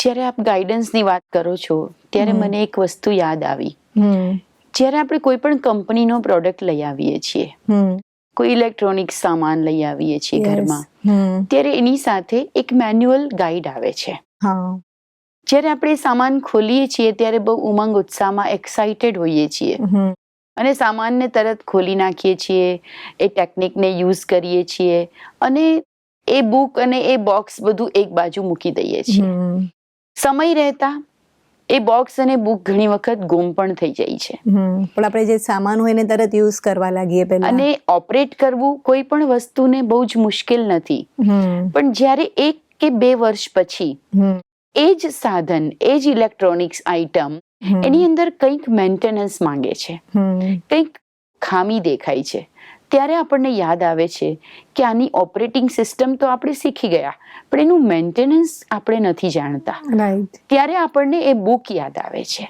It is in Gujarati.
જ્યારે આપ ગાઈડન્સની વાત કરો છો ત્યારે મને એક વસ્તુ યાદ આવી. જ્યારે આપણે કોઈ પણ કંપનીનો પ્રોડક્ટ લઈ આવીએ છીએ કોઈ ઇલેક્ટ્રોનિક સામાન લઈ આવીએ છીએ ઘરમાં ત્યારે એની સાથે એક મેન્યુઅલ ગાઈડ આવે છે. જ્યારે આપણે સામાન ખોલીએ છીએ ત્યારે બહુ ઉમંગ ઉત્સાહમાં એક્સાઇટેડ હોઈએ છીએ. અને સામાનને તરત ખોલી નાખીએ છીએ એ ટેકનિકને યુઝ કરીએ છીએ અને એ બુક અને એ બોક્સ બધું એક બાજુ મૂકી દઈએ છીએ. સમય રહેતા એ બોક્સ અને બુક ઘણી વખત ગુમ પણ થઈ જાય છે. પણ આપણે જે સામાન હોય એને તરત યુઝ કરવા લાગીએ પહેલા. અને ઓપરેટ કરવું કોઈ પણ વસ્તુને બહુ જ મુશ્કેલ નથી. પણ જ્યારે એક કે બે વર્ષ પછી એ જ સાધન એ જ ઇલેક્ટ્રોનિક્સ આઇટમ એની અંદર કંઈક મેન્ટેનન્સ માંગે છે. કંઈક ખામી દેખાય છે. ત્યારે આપણને યાદ આવે છે કે આની ઓપરેટિંગ સિસ્ટમ તો આપણે શીખી ગયા પણ એનું મેન્ટેનન્સ આપણે નથી જાણતા. ત્યારે આપણને એ બુક યાદ આવે છે.